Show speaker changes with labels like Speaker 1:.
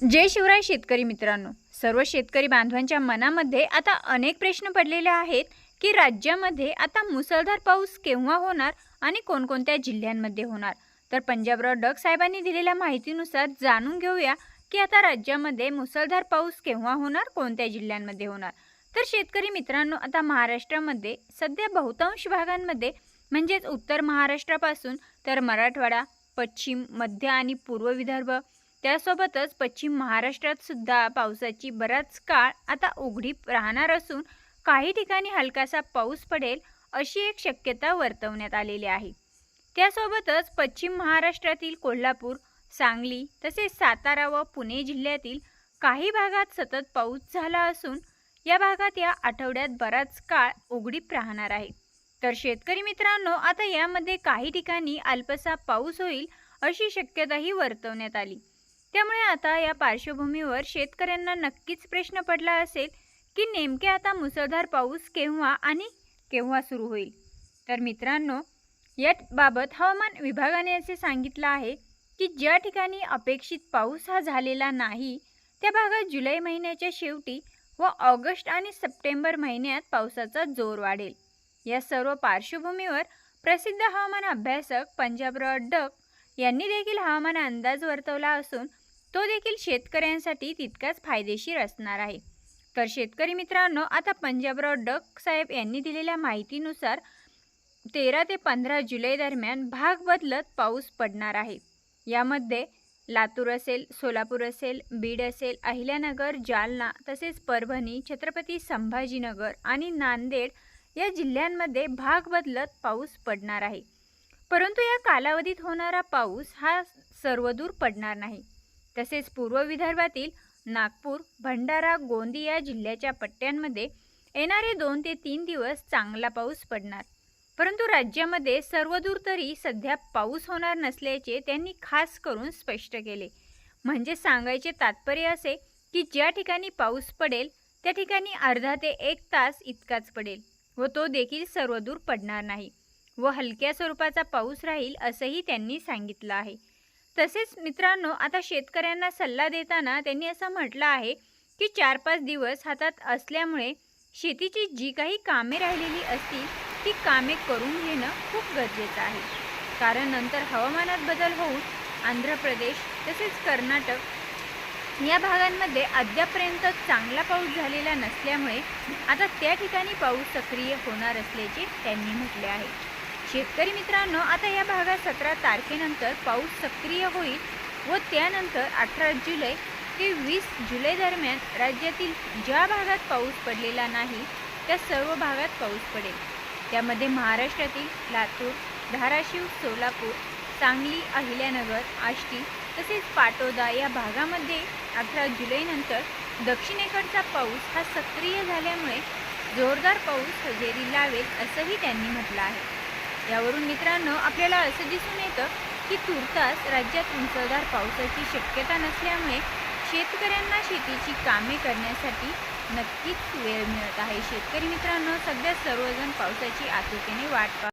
Speaker 1: जय शिवराय शेतकरी मित्रांनो. सर्व शेतकरी बांधवांच्या मनामध्ये आता अनेक प्रश्न पडलेले आहेत की राज्यामध्ये आता मुसळधार पाऊस केव्हा होणार आणि कोणकोणत्या जिल्ह्यांमध्ये होणार? तर पंजाबराव डग साहेबांनी दिलेल्या माहितीनुसार जाणून घेऊया की आता राज्यामध्ये मुसळधार पाऊस केव्हा होणार कोणत्या जिल्ह्यांमध्ये होणार? तर शेतकरी मित्रांनो आता महाराष्ट्रामध्ये सध्या बहुतांश भागांमध्ये म्हणजेच उत्तर महाराष्ट्रापासून तर मराठवाडा पश्चिम मध्य आणि पूर्व विदर्भ त्यासोबतच पश्चिम महाराष्ट्रात सुद्धा पावसाची बराच काळ आता उघडी राहणार असून काही ठिकाणी हलकासा पाऊस पडेल अशी एक शक्यता वर्तवण्यात आलेली आहे. त्यासोबतच पश्चिम महाराष्ट्रातील कोल्हापूर सांगली तसेच सातारा व पुणे जिल्ह्यातील काही भागात सतत पाऊस झाला असून या भागात या आठवड्यात बराच काळ उघडीप राहणार आहे. तर शेतकरी मित्रांनो आता यामध्ये काही ठिकाणी अल्पसा पाऊस होईल अशी शक्यताही वर्तवण्यात आली. त्यामुळे आता या पार्श्वभूमीवर शेतकऱ्यांना नक्कीच प्रश्न पडला असेल की नेमके आता मुसळधार पाऊस केव्हा आणि केव्हा सुरू होईल? तर मित्रांनो याबाबत हवामान विभागाने असे सांगितलं आहे की ज्या ठिकाणी अपेक्षित पाऊस हा झालेला नाही त्या भागात जुलै महिन्याच्या शेवटी व ऑगस्ट आणि सप्टेंबर महिन्यात पावसाचा जोर वाढेल. या सर्व पार्श्वभूमीवर प्रसिद्ध हवामान अभ्यासक पंजाबराव डक यांनी देखील हवामान अंदाज वर्तवला असून तो देखील शेतकऱ्यांसाठी तितकाच फायदेशीर असणार आहे. तर शेतकरी मित्रांनो आता पंजाबराव डक साहेब यांनी दिलेल्या माहितीनुसार तेरा ते पंधरा जुलै दरम्यान भाग बदलत पाऊस पडणार आहे. यामध्ये लातूर असेल सोलापूर असेल बीड असेल अहिल्यानगर जालना तसेच परभणी छत्रपती संभाजीनगर आणि नांदेड या जिल्ह्यांमध्ये भाग बदलत पाऊस पडणार आहे. परंतु या कालावधीत होणारा पाऊस हा सर्वदूर पडणार नाही. तसेच पूर्व विदर्भातील नागपूर भंडारा गोंदिया जिल्ह्याच्या पट्ट्यांमध्ये येणारे दोन ते तीन दिवस चांगला पाऊस पडणार. परंतु राज्यामध्ये सर्वदूर तरी सध्या पाऊस होणार नसल्याचे त्यांनी खास करून स्पष्ट केले. म्हणजे सांगायचे तात्पर्य असे की ज्या ठिकाणी पाऊस पडेल त्या ठिकाणी अर्धा ते एक तास इतकाच पडेल व तो देखील सर्वदूर पडणार नाही व हलक्या स्वरूपाचा पाऊस राहील असंही त्यांनी सांगितलं आहे. तसेच मित्रांनो आता शेतकऱ्यांना सल्ला देताना त्यांनी असं म्हटलं आहे की चार पाच दिवस हातात असल्यामुळे शेतीची जी काही कामे राहिलेली असतील ती कामे करून घेणं खूप गरजेचं आहे. कारण नंतर हवामानात बदल होऊन आंध्र प्रदेश तसेच कर्नाटक या भागांमध्ये अद्यापर्यंत चांगला पाऊस झालेला नसल्यामुळे आता त्या ठिकाणी पाऊस सक्रिय होणार असल्याचे त्यांनी म्हटले आहे. शेतकरी मित्रांनो आता या भागात सतरा तारखेनंतर पाऊस सक्रिय होईल व त्यानंतर अठरा जुलै ते वीस जुलै दरम्यान राज्यातील ज्या भागात पाऊस पडलेला नाही त्या सर्व भागात पाऊस पडेल. त्यामध्ये महाराष्ट्रातील लातूर धाराशिव सोलापूर सांगली अहिल्यानगर आष्टी तसेच पाटोदा या भागामध्ये अठरा जुलैनंतर दक्षिणेकडचा पाऊस हा सक्रिय झाल्यामुळे जोरदार पाऊस हजेरी लावेल असंही त्यांनी म्हटलं आहे. यावरून मित्रांनो आपल्याला असं दिसून येतं की तुर्तास राज्यात मुसळधार पावसाची शक्यता नसल्यामुळे शेतकऱ्यांना शेतीची कामे करण्यासाठी नक्कीच वेळ मिळत आहे. शेतकरी मित्रांनो सध्या सर्वजण पावसाची आतुरतेने वाट पाहत